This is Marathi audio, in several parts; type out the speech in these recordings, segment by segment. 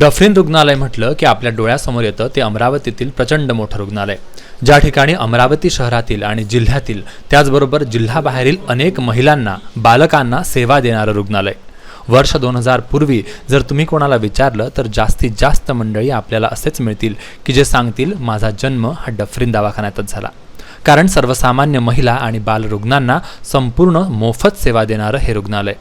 डफरीन रुग्णालय म्हटलं की आपल्या डोळ्यासमोर येतं ते अमरावतीतील प्रचंड मोठं रुग्णालय. ज्या ठिकाणी अमरावती शहरातील आणि जिल्ह्यातील त्याचबरोबर जिल्हाबाहेरील अनेक महिलांना बालकांना सेवा देणारं रुग्णालय. वर्ष दोन हजार पूर्वी जर तुम्ही कोणाला विचारलं तर जास्तीत जास्त मंडळी आपल्याला असेच मिळतील की जे सांगतील माझा जन्म हा डफरीन दवाखान्यातच झाला. कारण सर्वसामान्य महिला आणि बालरुग्णांना संपूर्ण मोफत सेवा देणारं हे रुग्णालय.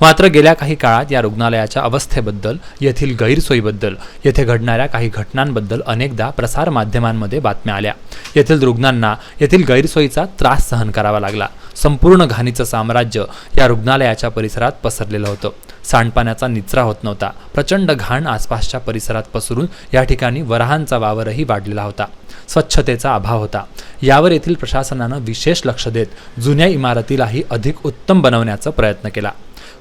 मात्र गेल्या काही काळात या रुग्णालयाच्या अवस्थेबद्दल येथील गैरसोयीबद्दल येथे घडणाऱ्या काही घटनांबद्दल अनेकदा प्रसारमाध्यमांमध्ये बातम्या आल्या. येथील रुग्णांना येथील गैरसोयीचा त्रास सहन करावा लागला. संपूर्ण घाणीचं साम्राज्य या रुग्णालयाच्या परिसरात पसरलेलं होतं. सांडपाण्याचा निचरा होत नव्हता. प्रचंड घाण आसपासच्या परिसरात पसरून या ठिकाणी वराहांचा वावरही वाढलेला होता. स्वच्छतेचा अभाव होता. यावर येथील प्रशासनानं विशेष लक्ष देत जुन्या इमारतीलाही अधिक उत्तम बनवण्याचा प्रयत्न केला.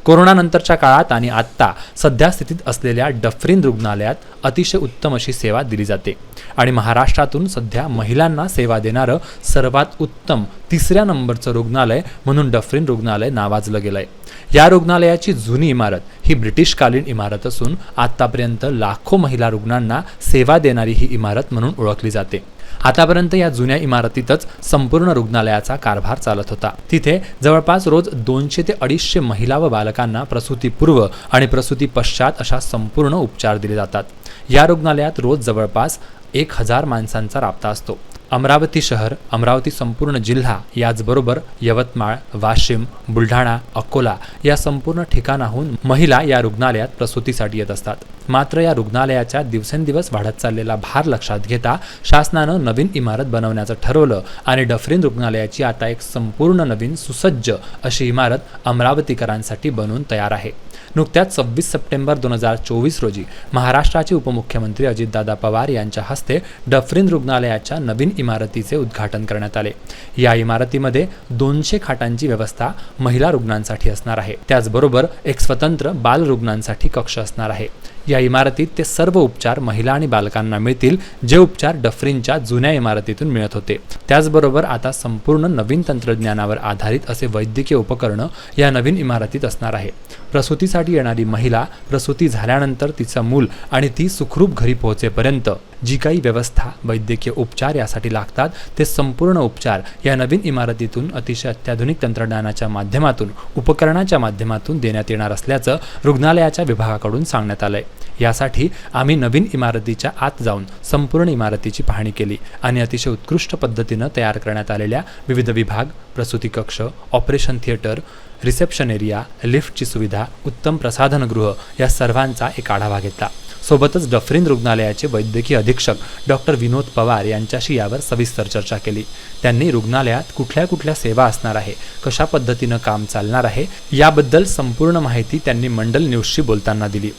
कोरोनानंतरच्या काळात आणि आत्ता सध्या स्थितीत असलेल्या डफरीन रुग्णालयात अतिशय उत्तम अशी सेवा दिली जाते. आणि महाराष्ट्रातून सध्या महिलांना सेवा देणारं सर्वात उत्तम तिसऱ्या नंबरचं रुग्णालय म्हणून डफरीन रुग्णालय नावाजलं गेलं आहे या रुग्णालयाची जुनी इमारत ही ब्रिटिशकालीन इमारत असून आत्तापर्यंत लाखो महिला रुग्णांना सेवा देणारी ही इमारत म्हणून ओळखली जाते. आतापर्यंत या जुन्या इमारतीतच संपूर्ण रुग्णालयाचा कारभार चालत होता. तिथे जवळपास रोज दोनशे ते अडीचशे महिला व बालकांना प्रसूतीपूर्व आणि प्रसूती पश्चात अशा संपूर्ण उपचार दिले जातात. या रुग्णालयात रोज जवळपास एक हजार माणसांचा राबता असतो. अमरावती शहर अमरावती संपूर्ण जिल्हा याचबरोबर यवतमाळ वाशिम बुलढाणा अकोला या संपूर्ण ठिकाणाहून महिला या रुग्णालयात प्रसूतीसाठी येत असतात. मात्र या रुग्णालयाच्या दिवसेंदिवस वाढत चाललेला भार लक्षात घेता शासनानं नवीन इमारत बनवण्याचं ठरवलं आणि डफरीन रुग्णालयाची आता एक संपूर्ण नवीन सुसज्ज अशी इमारत अमरावतीकरांसाठी बनवून तयार आहे. नुकत्याच सव्वीस सप्टेंबर दोन हजार चोवीस रोजी महाराष्ट्राचे उपमुख्यमंत्री अजितदादा पवार यांच्या हस्ते डफरीन रुग्णालयाच्या नवीन इमारतीचे उद्घाटन करण्यात आले. या इमारतीमध्ये दोनशे खाटांची व्यवस्था महिला रुग्णांसाठी असणार आहे. त्याचबरोबर एक स्वतंत्र बाल रुग्णांसाठी कक्ष असणार आहे. या इमारतीत ते सर्व उपचार महिला आणि बालकांना मिळतील जे उपचार डफरींच्या जुन्या इमारतीतून मिळत होते. त्याचबरोबर आता संपूर्ण नवीन तंत्रज्ञानावर आधारित असे वैद्यकीय उपकरणं या नवीन इमारतीत असणार आहे. प्रसूतीसाठी येणारी महिला प्रसूती झाल्यानंतर तिचं मूल आणि ती सुखरूप घरी पोहोचेपर्यंत जी काही व्यवस्था वैद्यकीय उपचार यासाठी लागतात ते संपूर्ण उपचार या नवीन इमारतीतून अतिशय अत्याधुनिक तंत्रज्ञानाच्या माध्यमातून उपकरणाच्या माध्यमातून देण्यात येणार असल्याचं रुग्णालयाच्या विभागाकडून सांगण्यात आलंय. यासाठी आम्ही नवीन इमारतीच्या आत जाऊन संपूर्ण इमारतीची पाहणी केली आणि अतिशय उत्कृष्ट पद्धतीनं तयार करण्यात आलेल्या विविध विभाग प्रसूती कक्ष ऑपरेशन थिएटर रिसेप्शन एरिया लिफ्टची सुविधा उत्तम प्रसाधनगृह या सर्वांचा एक आढावा घेतला. सोबतच डफरीन रुग्णालयाचे वैद्यकीय अधीक्षक डॉक्टर विनोद पवार यांच्याशी यावर सविस्तर चर्चा केली. त्यांनी रुग्णालयात कुठल्या कुठल्या सेवा असणार आहे कशा पद्धतीनं काम चालणार आहे याबद्दल संपूर्ण माहिती त्यांनी मंडल न्यूजशी बोलताना दिली.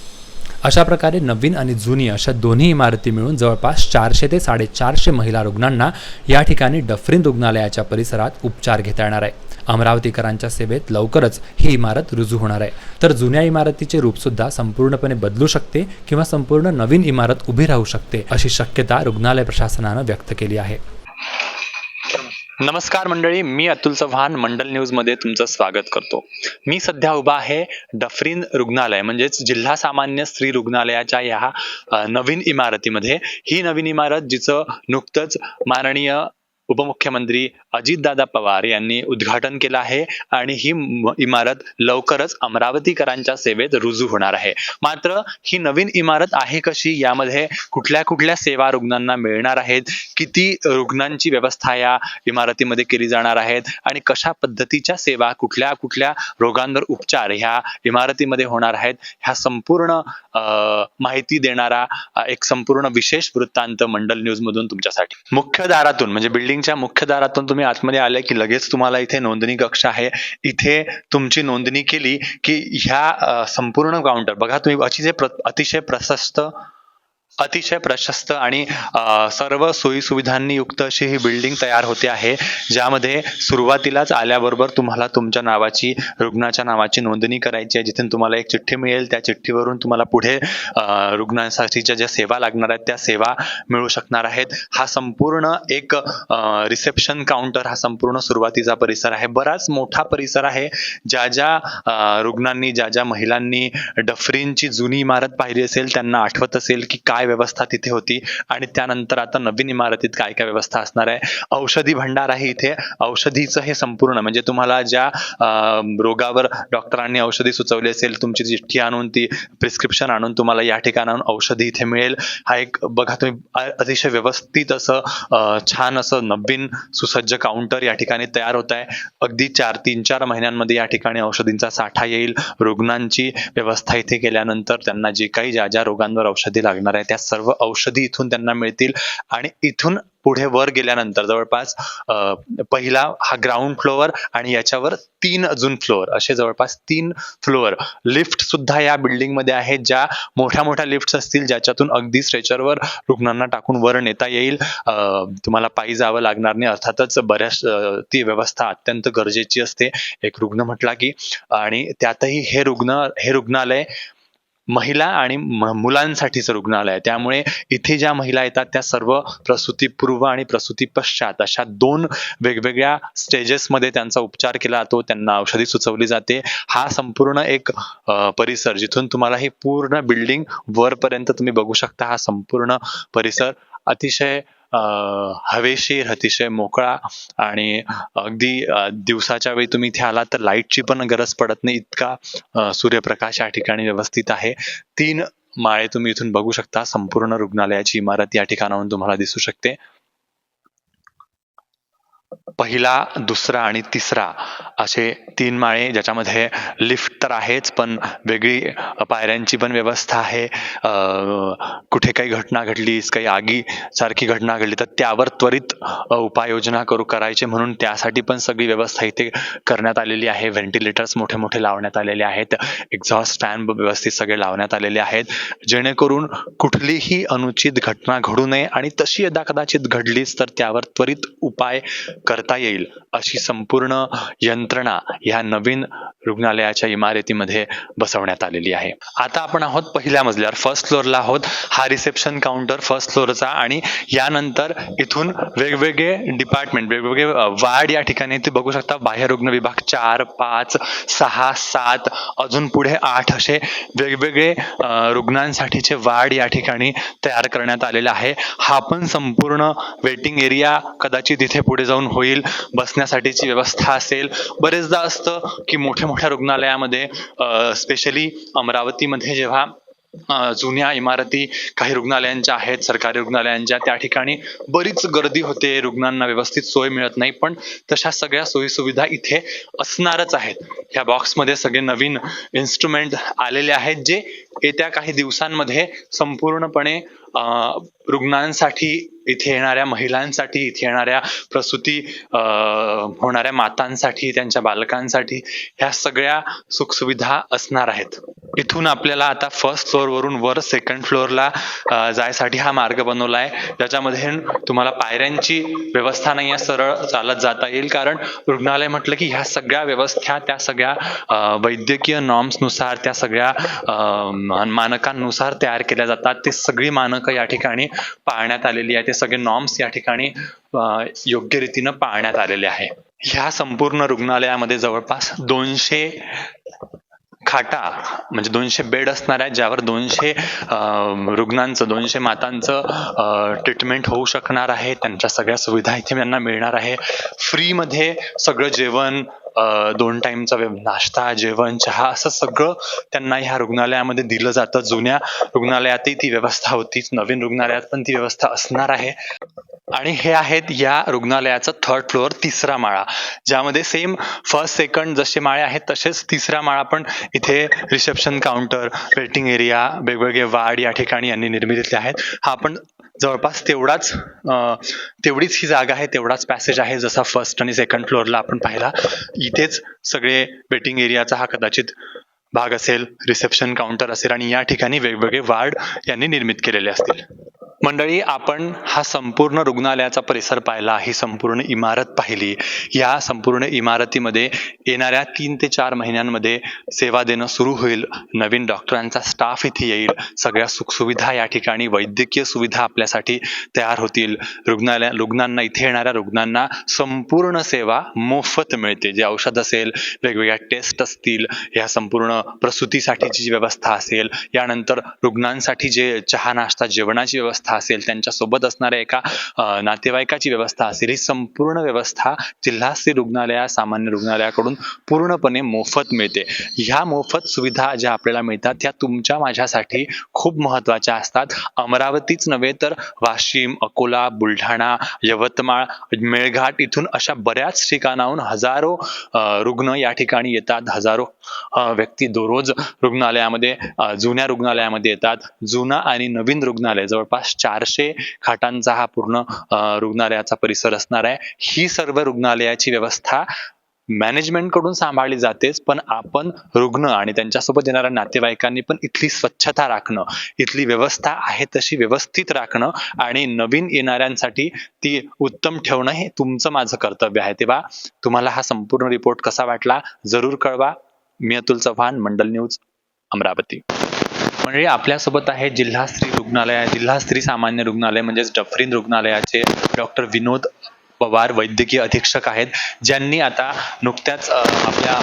अशा प्रकारे नवीन आणि जुनी अशा दोन्ही इमारती मिळून जवळपास चारशे ते साडेचारशे महिला रुग्णांना या ठिकाणी डफरीन रुग्णालयाच्या परिसरात उपचार घेता येणार आहे. अमरावतीकरांच्या सेवेत लवकरच ही इमारत रुजू होणार आहे. तर जुन्या इमारतीचे रूपसुद्धा संपूर्णपणे बदलू शकते किंवा संपूर्ण नवीन इमारत उभी राहू शकते अशी शक्यता रुग्णालय प्रशासनानं व्यक्त केली आहे. नमस्कार मंडळी मी अतुल चव्हाण मंडल न्यूजमध्ये तुमचं स्वागत करतो. मी सध्या उभा आहे डफरीन रुग्णालय म्हणजेच जिल्हा सामान्य स्त्री रुग्णालयाच्या या नवीन इमारतीमध्ये. ही नवीन इमारत जिचं नुकतंच माननीय उपमुख्यमंत्री अजितदादा पवार यांनी उद्घाटन केलं आहे आणि ही इमारत लवकरच अमरावतीकरांच्या सेवेत रुजू होणार आहे. मात्र ही नवीन इमारत आहे कशी? यामध्ये कुठल्या कुठल्या सेवा रुग्णांना मिळणार आहेत? किती रुग्णांची व्यवस्था या इमारतीमध्ये केली जाणार आहेत? आणि कशा पद्धतीच्या सेवा कुठल्या कुठल्या रोगांवर उपचार ह्या इमारतीमध्ये होणार आहेत? ह्या संपूर्ण माहिती देणारा एक संपूर्ण विशेष वृत्तांत मंडल न्यूज मधून तुमच्यासाठी. मुख्य दारातून म्हणजे बिल्डिंगच्या मुख्य दारातून तुम्ही आतमध्ये आले की लगेच तुम्हाला इथे नोंदणी कक्ष आहे. इथे तुमची नोंदणी केली की ह्या संपूर्ण काउंटर बघा तुम्ही अतिशय प्र- अतिशय प्रशस्त अतिशय प्रशस्त आणि सर्व सोयी सुविधांनी युक्त अशी ही बिल्डिंग तयार होते आहे ज्यामध्ये सुरुवातीलाच आल्याबरोबर तुम्हाला तुमच्या नावाची रुग्णाच्या नावाची नोंदणी करायची आहे. जिथून तुम्हाला एक चिठ्ठी मिळेल त्या चिठ्ठीवरून तुम्हाला पुढे अ, रुग्णांसाठीच्या ज्या सेवा लागणार आहेत त्या सेवा मिळू शकणार आहेत. हा संपूर्ण एक रिसेप्शन काउंटर हा संपूर्ण सुरुवातीचा परिसर आहे. बराच मोठा परिसर आहे ज्या ज्या रुग्णांनी ज्या ज्या महिलांनी डफरींची जुनी इमारत पाहिली असेल त्यांना आठवत असेल की काय व्यवस्था तिथे होती. आणि त्यानंतर आता नवीन इमारतीत काय काय व्यवस्था असणार आहे? औषधी भंडार आहे इथे. औषधीचं हे संपूर्ण म्हणजे तुम्हाला ज्या रोगावर डॉक्टरांनी औषधी सुचवली असेल तुमची चिठ्ठी आणून ती प्रिस्क्रिप्शन आणून तुम्हाला या ठिकाणाहून औषधी इथे मिळेल. हा एक बघा तुम्ही अतिशय व्यवस्थित असं छान असं नवीन सुसज्ज काउंटर या ठिकाणी तयार होत आहे. अगदी चार तीन चार महिन्यांमध्ये या ठिकाणी औषधींचा साठा येईल. रुग्णांची व्यवस्था इथे केल्यानंतर त्यांना जे काही ज्या ज्या रोगांवर औषधी लागणार आहे त्या सर्व औषधी इथून त्यांना मिळतील. आणि इथून पुढे वर गेल्यानंतर जवळपास पहिला हा ग्राउंड फ्लोअर आणि याच्यावर तीन अजून फ्लोअर असे जवळपास तीन फ्लोअर लिफ्ट सुद्धा या बिल्डिंगमध्ये आहेत ज्या मोठ्या मोठ्या लिफ्ट असतील ज्याच्यातून अगदी स्ट्रेचरवर रुग्णांना टाकून वर नेता येईल. तुम्हाला पायी जावं लागणार नाही. अर्थातच बऱ्याच ती व्यवस्था अत्यंत गरजेची असते. एक रुग्ण म्हटला की आणि त्यातही हे रुग्ण हे रुग्णालय महिला आणि म- मुलांसाठीचं रुग्णालय. आहे त्यामुळे इथे ज्या महिला येतात त्या सर्व प्रसूतीपूर्व आणि प्रसूती पश्चात अशा दोन वेगवेगळ्या स्टेजेसमध्ये त्यांचा उपचार केला जातो. त्यांना औषधी सुचवली जाते. हा संपूर्ण एक परिसर जिथून तुम्हाला ही पूर्ण बिल्डिंग वरपर्यंत तुम्ही बघू शकता. हा संपूर्ण परिसर अतिशय हवेशीर अतिशय मोकळा आणि अगदी दिवसाच्या वेळी तुम्ही इथे आलात तर लाईटची पण गरज पडत नाही. इतका सूर्यप्रकाश या ठिकाणी व्यवस्थित आहे. तीन माळे तुम्ही इथून बघू शकता. संपूर्ण रुग्णालयाची इमारत या ठिकाणाहून तुम्हाला दिसू शकते. पहिला दुसरा आणि तिसरा असे तीन माळे ज्याच्यामध्ये लिफ्ट तर आहेच पण वेगळी पायऱ्यांची पण व्यवस्था आहे. अं, कुठे काही घटना घडली काही आगी सारखी घटना घडली तर त्यावर त्वरित उपाययोजना करू करायचे म्हणून त्यासाठी पण सगळी व्यवस्था इथे करण्यात आलेली आहे. व्हेंटिलेटर्स मोठे मोठे लावण्यात आलेले आहेत. एक्झॉस्ट फॅन व्यवस्थित सगळे लावण्यात आलेले आहेत. जेणेकरून कुठलीही अनुचित घटना घडू नये आणि तशी यदा कदाचित घडलीच तर त्यावर त्वरित उपाय करता येईल अशी संपूर्ण यंत्रणा ह्या नवीन रुग्णालयाच्या इमारतीमध्ये बसवण्यात आलेली आहे. आता आपण आहोत पहिल्या मजल्यावर. फर्स्ट फ्लोअरला आहोत. हा रिसेप्शन काउंटर फर्स्ट फ्लोअरचा आणि यानंतर इथून वेगवेगळे डिपार्टमेंट वेगवेगळे वार्ड या ठिकाणी ते बघू शकता. बाह्य रुग्ण विभाग चार पाच सहा सात अजून पुढे आठ असे वेगवेगळे रुग्णांसाठीचे वार्ड या ठिकाणी तयार करण्यात आलेला आहे. हा पण संपूर्ण वेटिंग एरिया कदाचित इथे पुढे जाऊन होईल बसण्यासाठीची व्यवस्था असेल. बरेचदा असतं की मोठ्या मोठ्या रुग्णालयामध्ये स्पेशली अमरावतीमध्ये जेव्हा जुन्या इमारती काही रुग्णालयांच्या आहेत सरकारी रुग्णालयांच्या त्या ठिकाणी बरीच गर्दी होते रुग्णांना व्यवस्थित सोय मिळत नाही पण तशा सगळ्या सोयीसुविधा इथे असणारच आहेत. ह्या बॉक्समध्ये सगळे नवीन इन्स्ट्रुमेंट आलेले आहेत जे येत्या काही दिवसांमध्ये संपूर्णपणे अ, रुग्णांसाठी इथे येणाऱ्या महिलांसाठी इथे येणाऱ्या प्रसूती होणाऱ्या मातांसाठी त्यांच्या बालकांसाठी ह्या सगळ्या सुखसुविधा असणार आहेत. इथून आपल्याला आता फर्स्ट फ्लोअर वरून वर सेकंड फ्लोअरला जायसाठी हा मार्ग बनवला आहे ज्याच्यामध्ये तुम्हाला पायऱ्यांची व्यवस्था नाही आहे सरळ चालत जाता येईल. कारण रुग्णालय म्हटलं की ह्या सगळ्या व्यवस्था त्या सगळ्या वैद्यकीय नॉर्म्सनुसार त्या सगळ्या मानकांनुसार तयार केल्या जातात. ते सगळी मानकं या ठिकाणी पाळण्यात आलेली आहे. ते सगळे नॉर्म्स या ठिकाणी योग्य रीतीनं पाळण्यात आलेले आहे. ह्या संपूर्ण रुग्णालयामध्ये जवळपास दोनशे खाटा म्हणजे दोनशे बेड असणार आहेत ज्यावर दोनशे रुग्णांचं दोनशे मातांचं ट्रीटमेंट होऊ शकणार आहे. त्यांच्या सगळ्या सुविधा इथे त्यांना मिळणार आहे. फ्रीमध्ये सगळं जेवण दोन टाइमचा नाश्ता जेवण चहा असं सगळं त्यांना ह्या रुग्णालयामध्ये दिलं जातं. जुन्या रुग्णालयातही ती व्यवस्था होतीच. नवीन रुग्णालयात पण ती व्यवस्था असणार आहे. आणि हे आहेत या रुग्णालयाचं थर्ड फ्लोअर तिसरा माळा. ज्यामध्ये सेम फर्स्ट सेकंड जसे माळे आहेत तसेच तिसरा माळा पण इथे रिसेप्शन काउंटर वेटिंग एरिया वेगवेगळे वार्ड या ठिकाणी यांनी निर्मितीतले आहेत. हा पण जवळपास तेवढाच तेवढीच ही जागा आहे तेवढाच पॅसेज आहे जसा फर्स्ट आणि सेकंड फ्लोअरला आपण पाहिला. इथेच सगळे वेटिंग एरियाचा हा कदाचित भाग असेल रिसेप्शन काउंटर असेल आणि या ठिकाणी वेगवेगळे वार्ड यांनी निर्मित केलेले असतील. मंडळी आपण हा संपूर्ण रुग्णालयाचा परिसर पाहिला ही संपूर्ण इमारत पाहिली. या संपूर्ण इमारतीमध्ये येणाऱ्या तीन ते चार महिन्यांमध्ये सेवा देणं सुरू होईल. नवीन डॉक्टरांचा स्टाफ इथे येईल. सगळ्या सुखसुविधा या ठिकाणी वैद्यकीय सुविधा आपल्यासाठी तयार होतील. रुग्णालय रुग्णांना इथे येणाऱ्या रुग्णांना संपूर्ण सेवा मोफत मिळते. जे औषध असेल वेगवेगळ्या टेस्ट असतील या संपूर्ण प्रसूतीसाठीची जी व्यवस्था असेल यानंतर रुग्णांसाठी जे चहा नाश्ता जेवणाची व्यवस्था असेल त्यांच्यासोबत असणाऱ्या एका नातेवाईकाची व्यवस्था असेल ही संपूर्ण व्यवस्था जिल्हास्तरीय रुग्णालय रुग्णालया सामान्य रुग्णालयाकडून पूर्णपणे मोफत मिळते. ह्या मोफत सुविधा ज्या आपल्याला मिळतात त्या तुमच्या माझ्यासाठी खूप महत्त्वाच्या असतात. अमरावतीच नव्हे तर वाशिम अकोला बुलढाणा यवतमाळ मेळघाट इथून अशा बऱ्याच ठिकाणाहून हजारो रुग्ण या ठिकाणी येतात. हजारो व्यक्ती दररोज रुग्णालयामध्ये जुन्या रुग्णालयामध्ये येतात. जुना आणि नवीन रुग्णालय जवळपास चारशे खाटांचा हा पूर्ण रुग्णालयाचा परिसर असणार आहे. ही सर्व रुग्णालयाची व्यवस्था मॅनेजमेंटकडून सांभाळली जातेच पण आपण रुग्ण आणि त्यांच्यासोबत येणाऱ्या नातेवाईकांनी पण इथली स्वच्छता राखणं इथली व्यवस्था आहे तशी व्यवस्थित राखणं आणि नवीन येणाऱ्यांसाठी ती उत्तम ठेवणं हे तुमचं माझं कर्तव्य आहे. तेव्हा तुम्हाला हा संपूर्ण रिपोर्ट कसा वाटला जरूर कळवा. मी अतुल चव्हाण मंडल न्यूज अमरावती. म्हणजे आपल्यासोबत आहे जिल्हा स्त्री रुग्णालय. जिल्हा स्त्री सामान्य रुग्णालय म्हणजेच डफरीन रुग्णालयाचे डॉक्टर विनोद पवार वैद्यकीय अधीक्षक आहेत ज्यांनी आता नुकत्याच आपल्या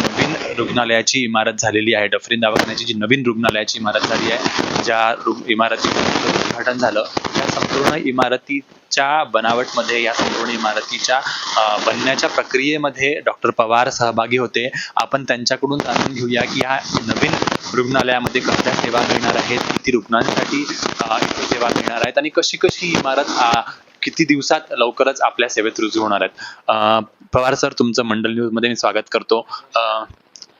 नवीन रुग्णालयाची इमारत झालेली आहे. डफरीन दवाखान्याची जी नवीन रुग्णालयाची इमारत झाली आहे ज्या रु- इमारतीचं उद्घाटन झालं. संपूर्ण इमारतीच्या बनावटमध्ये या संपूर्ण इमारतीच्या बनण्याच्या प्रक्रियेमध्ये डॉक्टर पवार सहभागी होते. आपण त्यांच्याकडून जाणून घेऊया की ह्या नवीन रुग्णालयामध्ये कसल्या सेवा मिळणार आहेत किती रुग्णांसाठी इथे सेवा मिळणार आहेत आणि कशी कशी इमारत किती दिवसात लवकरच आपल्या सेवेत रुजू होणार आहेत. पवार सर तुमचं मंडल न्यूजमध्ये मी स्वागत करतो.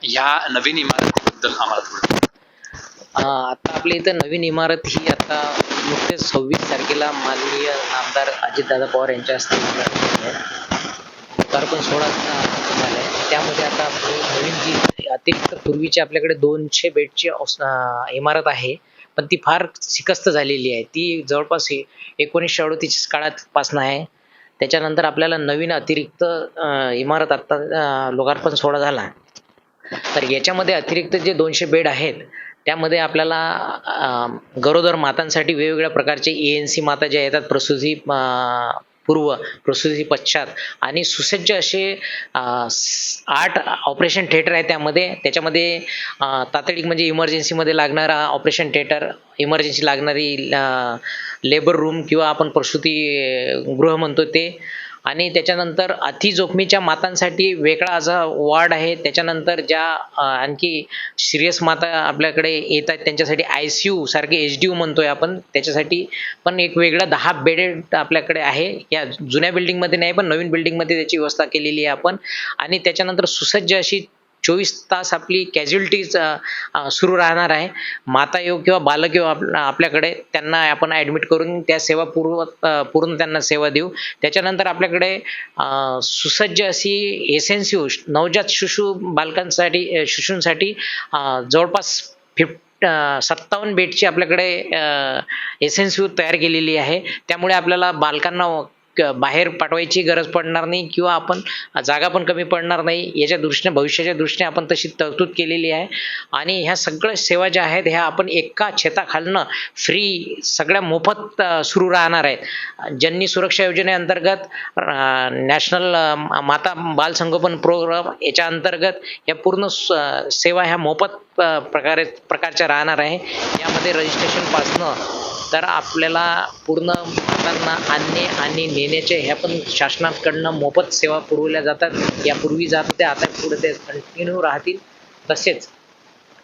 या ह्या नवीन इमारतीबद्दल आम्हाला आता आपल्या इथं नवीन इमारत ही आता नुकतेच सव्वीस तारखेला माननीय आमदार अजितदादा पवार यांच्या हस्ते उद्घाटन लोकार्पण सोहळा झाला आहे. त्यामध्ये आता आपली नवीन जी अतिरिक्त पूर्वीची आपल्याकडे दोनशे बेडची इमारत आहे पण ती फार शिकस्त झालेली आहे. ती जवळपास एकोणीसशे अडोतीस काळातपासून आहे. त्याच्यानंतर आपल्याला नवीन अतिरिक्त इमारत आत्ता लोकार्पण सोहळा झाला. तर याच्यामध्ये अतिरिक्त जे दोनशे बेड आहेत त्यामध्ये आपल्याला गरोदर मातांसाठी वेगवेगळ्या प्रकारचे ए एन सी माता ज्या येतात प्रसूती पूर्व प्रसूती पश्चात. आणि सुसज्ज असे आठ ऑपरेशन थिएटर आहे त्यामध्ये. त्याच्यामध्ये अं, तातडीक म्हणजे इमर्जन्सीमध्ये लागणारा ऑपरेशन थिएटर इमर्जन्सी लागणारी लेबर रूम किंवा आपण प्रसूती गृह म्हणतो ते आणि त्याच्यानंतर अति जोखमीच्या मातांसाठी वेगळा असा वॉर्ड आहे. त्याच्यानंतर ज्या आणखी सिरियस माता आपल्याकडे येत आहेत त्यांच्यासाठी आय सी यू सारखे एच डी यू म्हणतोय आपण त्याच्यासाठी पण एक वेगळा दहा बेडेड आपल्याकडे आहे. या जुन्या बिल्डिंगमध्ये नाही पण नवीन बिल्डिंगमध्ये त्याची व्यवस्था केलेली आहे आपण. आणि त्याच्यानंतर सुसज्ज अशी चोवीस तास आपली कॅज्युलिटीज सुरू राहणार आहे. माता येऊ किंवा बालक येऊ आप आपल्याकडे त्यांना आपण ॲडमिट करून त्या सेवा पूर्व पूर्ण त्यांना सेवा देऊ. त्याच्यानंतर आपल्याकडे सुसज्ज अशी एसेन्सिव्ह नवजात शिशु बालकांसाठी शिशूंसाठी जवळपास फिफ सत्तावन्न बेडची आपल्याकडे एसेन्सिव्ह तयार केलेली आहे. त्यामुळे आपल्याला बालकांना बाहेर पाठवायची गरज पडणार नाही किंवा आपण जागा पण कमी पडणार नाही. याच्या दृष्टीने भविष्याच्या दृष्टीने आपण तशी तरतूद केलेली आहे. आणि ह्या सगळ्या सेवा ज्या आहेत ह्या आपण एका छताखालनं फ्री सगळ्या मोफत सुरू राहणार आहेत. जननी सुरक्षा योजनेअंतर्गत नॅशनल माता बाल संगोपन प्रोग्राम याच्या अंतर्गत या पूर्ण स- सेवा ह्या मोफत प्रकारे प्रकारच्या राहणार आहे. यामध्ये रजिस्ट्रेशनपासनं तर आपल्याला पूर्ण मातांना आणणे आणि नेण्याचे ह्या पण शासनाकडनं मोफत सेवा पुरवल्या जातात. यापूर्वी जात होत्या आता पुढे ते कंटिन्यू राहतील. तसेच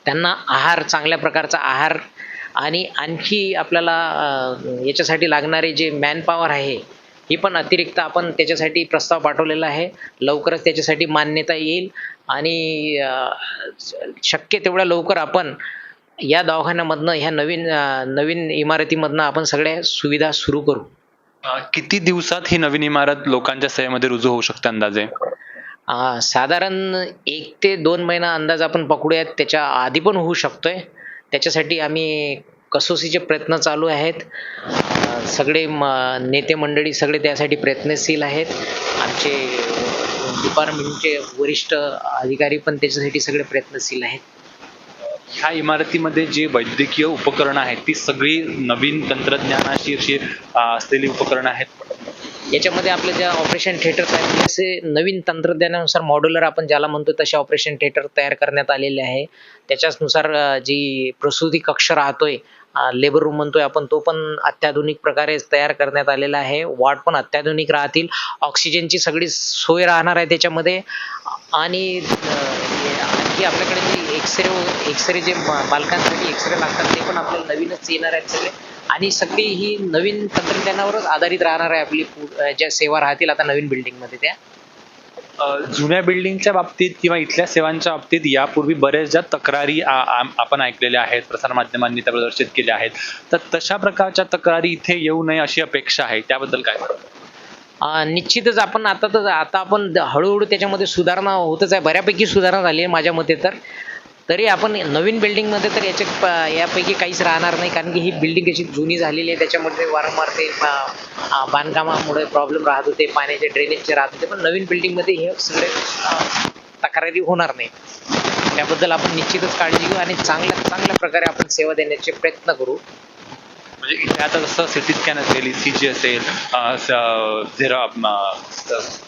त्यांना आहार चांगल्या प्रकारचा आहार आणि आणखी आपल्याला याच्यासाठी लागणारे जे मॅनपॉवर आहे ही पण अतिरिक्त आपण त्याच्यासाठी प्रस्ताव पाठवलेला आहे. लवकरच त्याच्यासाठी मान्यता येईल आणि शक्य तेवढ्या लवकर आपण या दवाखान्यामधनं ह्या नवीन नवीन इमारतीमधनं आपण सगळ्या सुविधा सुरू करू. किती दिवसात ही नवीन इमारत लोकांच्या सेवेमध्ये रुजू होऊ शकते अंदाजे? साधारण एक ते दोन महिना अंदाज आपण पकडूयात त्याच्या आधी पण होऊ शकतोय. त्याच्यासाठी आम्ही कसोशीचे प्रयत्न चालू आहेत. सगळे म नेते मंडळी सगळे त्यासाठी प्रयत्नशील आहेत. आमचे डिपार्टमेंटचे वरिष्ठ अधिकारी पण त्याच्यासाठी सगळे प्रयत्नशील आहेत. ह्या इमारतीमध्ये जे वैद्यकीय उपकरणं आहेत ती सगळी नवीन तंत्रज्ञानाशी अशी असलेली उपकरणं आहेत. याच्यामध्ये आपल्या ज्या ऑपरेशन थिएटर्स आहेत जसे असे नवीन तंत्रज्ञानानुसार मॉड्युलर आपण ज्याला म्हणतो तसे ऑपरेशन थिएटर तयार करण्यात आलेले आहे. त्याच्याचनुसार जी प्रसूती कक्ष राहतोय लेबर रूम म्हणतोय आपण तो पण अत्याधुनिक प्रकारे तयार करण्यात आलेला आहे. वॉर्ड पण अत्याधुनिक राहतील. ऑक्सिजनची सगळी सोय राहणार आहे त्याच्यामध्ये. आणि आणखी आपल्याकडे जे एक्सरे एक्सरे जे बालकांसाठी एक्सरे लागतात ते पण आपल्याला नवीनच येणार आहेत सगळे. आणि सगळी ही नवीन तंत्रज्ञानावरच आधारित राहणार आहे आपली ज्या सेवा राहतील आता नवीन बिल्डिंगमध्ये त्या. जुन्या बिल्डिंगच्या बाबतीत किंवा इथल्या सेवांच्या बाबतीत यापूर्वी बऱ्याच ज्या तक्रारी आपण ऐकलेल्या आहेत प्रसारमाध्यमांनी त्या प्रदर्शित केल्या आहेत. तर तशा प्रकारच्या तक्रारी इथे येऊ नये अशी अपेक्षा आहे त्याबद्दल काय निश्चितच आपण आता तर आता आपण हळूहळू त्याच्यामध्ये सुधारणा होतच आहे. बऱ्यापैकी सुधारणा झाली आहे माझ्या मते तर. तरी आपण नवीन बिल्डिंगमध्ये तर याच्या यापैकी काहीच राहणार नाही. कारण की ही बिल्डिंग अशी जुनी झालेली आहे. त्याच्यामध्ये वारंवार ते बांधकामामुळे प्रॉब्लेम राहत होते. पाण्याचे ड्रेनेजचे राहत होते. पण नवीन बिल्डिंगमध्ये हे सगळे तक्रारी होणार नाही. त्याबद्दल आपण निश्चितच काळजी घेऊ आणि चांगल्या चांगल्या प्रकारे आपण सेवा देण्याचे प्रयत्न करू. म्हणजे इथे आता जसं सिटी स्कॅन असेल ईसीजी असेल एक्स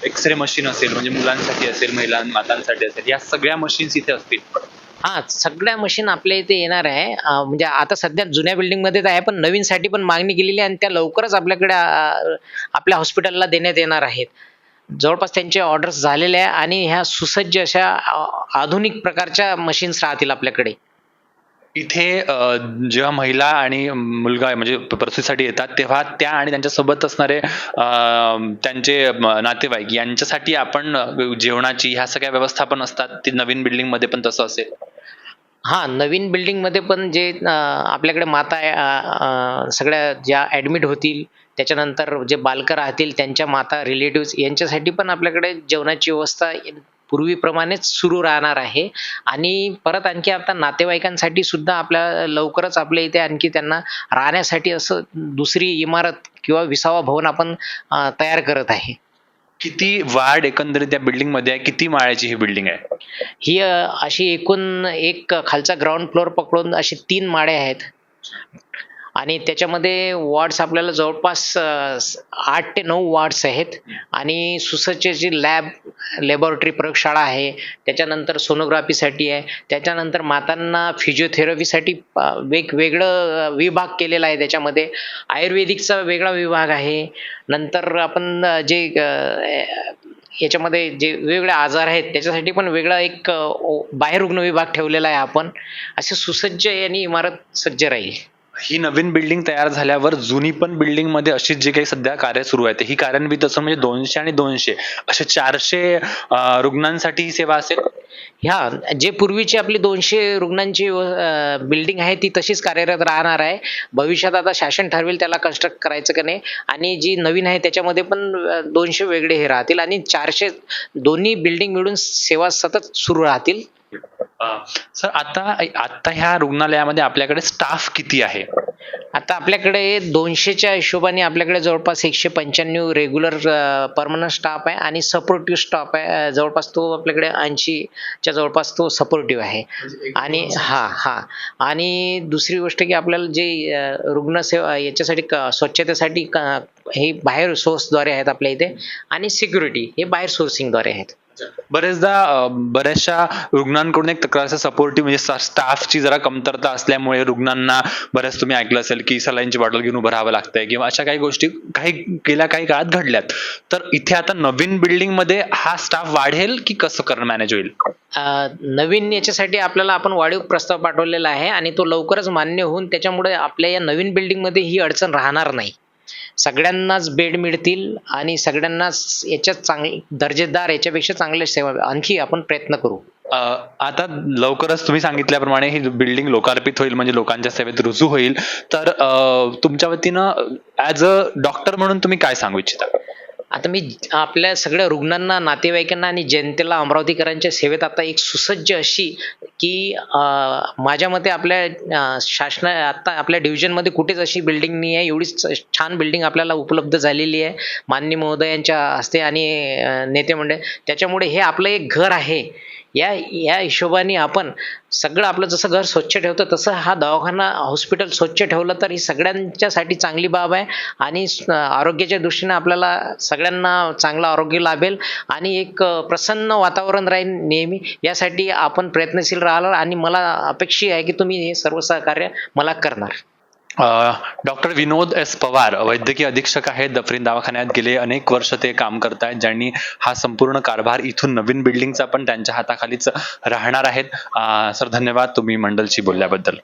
एक्सरे मशीन असेल म्हणजे मुलांसाठी असेल महिला मातांसाठी असेल या सगळ्या मशीन्स इथे असतील. हा सगळ्या मशीन आपल्या इथे येणार आहे. म्हणजे आता सध्या जुन्या बिल्डिंगमध्येच आहे पण नवीन साठी पण मागणी केलेली आहे आणि त्या लवकरच आपल्याकडे आपल्या हॉस्पिटलला देण्यात येणार आहेत. जवळपास त्यांचे ऑर्डर्स झालेले आहे आणि ह्या सुसज्ज अशा आधुनिक प्रकारच्या मशीन्स राहतील आपल्याकडे. इथे जेव्हा महिला आणि मुलगा म्हणजे प्रसूतीसाठी येतात तेव्हा त्या आणि त्यांच्यासोबत असणारे त्यांचे नातेवाईक यांच्यासाठी आपण जेवणाची ह्या सगळ्या व्यवस्था पण असतात. ती नवीन बिल्डिंगमध्ये पण तसं असेल. हा नवीन बिल्डिंगमध्ये पण जे आपल्याकडे माता सगळ्या ज्या ऍडमिट होतील त्याच्यानंतर जे बालकं राहतील त्यांच्या माता रिलेटिव्ह यांच्यासाठी पण आपल्याकडे जेवणाची व्यवस्था पूर्वीप्रमाणेच सुरू राहणार आहे. आणि परत आणखी आता नातेवाईकांसाठी सुद्धा आपल्या लवकरच आपल्या इथे आणखी त्यांना राहण्यासाठी असं दुसरी इमारत किंवा विसावा भवन आपण तयार करत आहे. किती वाढ एकंदरीत त्या बिल्डिंगमध्ये आहे? किती माळ्याची ही बिल्डिंग आहे? ही अशी एकूण एक खालचा ग्राउंड फ्लोअर पकडून असे तीन माळे आहेत. आणि त्याच्यामध्ये वॉर्ड्स आपल्याला जवळपास आठ ते नऊ वॉर्ड्स आहेत. आणि सुसज्ज लॅब लॅबोरेटरी प्रयोगशाळा आहे त्याच्यानंतर सोनोग्राफीसाठी आहे त्याच्यानंतर मातांना फिजिओथेरपीसाठी वेगवेगळं विभाग केलेला आहे त्याच्यामध्ये. आयुर्वेदिकचा वेगळा विभाग आहे. नंतर आपण जे याच्यामध्ये जे वेगवेगळे आजार आहेत त्याच्यासाठी पण वेगळा एक बाहेर ओ- रुग्ण विभाग ठेवलेला आहे आपण. असे सुसज्ज यांनी इमारत सज्ज राहील. ही नवीन बिल्डिंग तयार झाल्यावर जुनी पण बिल्डिंगमध्ये अशीच जे काही सध्या कार्य सुरू आहे ही कार्यान्वित असं म्हणजे दोनशे आणि दोनशे. असे चारशे रुग्णांसाठी ही सेवा असेल? ह्या जे पूर्वीची आपली दोनशे रुग्णांची बिल्डिंग आहे ती तशीच कार्यरत राहणार आहे. भविष्यात आता शासन ठरवेल त्याला कन्स्ट्रक्ट करायचं का नाही. आणि जी नवीन आहे त्याच्यामध्ये पण दोनशे वेगळे हे राहतील. आणि चारशे दोन्ही बिल्डिंग मिळून सेवा सतत सुरू राहतील. सर आता आता ह्या रुग्णालयामध्ये आपल्याकडे स्टाफ किती आहे? आता आपल्याकडे दोनशेच्या हिशोबाने आपल्याकडे जवळपास एकशे पंच्याण्णव रेग्युलर परमनंट स्टाफ आहे आणि सपोर्टिव्ह स्टाफ आहे. जवळपास तो आपल्याकडे ऐंशीच्या जवळपास तो सपोर्टिव्ह आहे. आणि हा हा. आणि दुसरी गोष्ट की आपल्याला जे रुग्णसेवा याच्यासाठी स्वच्छतेसाठी हे बाहेर सोर्सद्वारे आहेत आपल्या इथे. आणि सिक्युरिटी हे बाहेर सोर्सिंगद्वारे आहेत. बरेचदा बऱ्याचशा रुग्णांकडून एक तक्रार सपोर्टिव्ह म्हणजे स्टाफची जरा कमतरता असल्यामुळे रुग्णांना बऱ्याच तुम्ही ऐकलं असेल की सलाईनची बॉटल घेऊन उभं राहावं लागतंय किंवा अशा काही गोष्टी काही गेल्या काही काळात घडल्यात. तर इथे आता नवीन बिल्डिंगमध्ये हा स्टाफ वाढेल की कसं करणं मॅनेज होईल? नवीन याच्यासाठी आपल्याला आपण वाढीव प्रस्ताव पाठवलेला आहे आणि तो लवकरच मान्य होऊन त्याच्यामुळे आपल्या या नवीन बिल्डिंगमध्ये ही अडचण राहणार नाही. सगळ्यांनाच बेड मिळतील आणि सगळ्यांनाच याच्यात चांगली दर्जेदार याच्यापेक्षा चांगल्या सेवा आणखी आपण प्रयत्न करू. आता लवकरच तुम्ही सांगितल्याप्रमाणे ही बिल्डिंग लोकार्पित होईल म्हणजे लोकांच्या सेवेत रुजू होईल. तर तुमच्या वतीनं ऍज अ डॉक्टर म्हणून तुम्ही काय सांगू इच्छिता? आता मी आपल्या सगळ्या रुग्णांना नातेवाईकांना आणि जनतेला अमरावतीकरांच्या सेवेत आता एक सुसज्ज अशी की माझ्या मते आपल्या शासना आता आपल्या डिव्हिजनमध्ये कुठेच अशी बिल्डिंग नाही आहे. एवढीच छान बिल्डिंग आपल्याला उपलब्ध झालेली आहे. माननीय महोदयांच्या हस्ते आणि नेते मंडळ. त्याच्यामुळे हे आपलं एक घर आहे. या या हिशोबाने आपण सगळं आपलं जसं घर स्वच्छ ठेवतं तसं हा दवाखाना हॉस्पिटल स्वच्छ ठेवलं तर ही सगळ्यांच्यासाठी चांगली बाब आहे. आणि आरोग्याच्या दृष्टीने आपल्याला सगळ्यांना चांगलं आरोग्य लाभेल. आणि एक प्रसन्न वातावरण राहील नेहमी. यासाठी आपण प्रयत्नशील राहणार आणि मला अपेक्षित आहे की तुम्ही हे सर्व सहकार्य मला करणार. डॉक्टर विनोद एस पवार वैद्यकीय अधीक्षक आहेत दफरीन दवाखान्यात गेले अनेक वर्ष ते काम करतायत ज्यांनी हा संपूर्ण कारभार इथून नवीन बिल्डिंगचा पण त्यांच्या हाताखालीच राहणार आहेत. सर धन्यवाद तुम्ही मंडलशी बोलल्याबद्दल.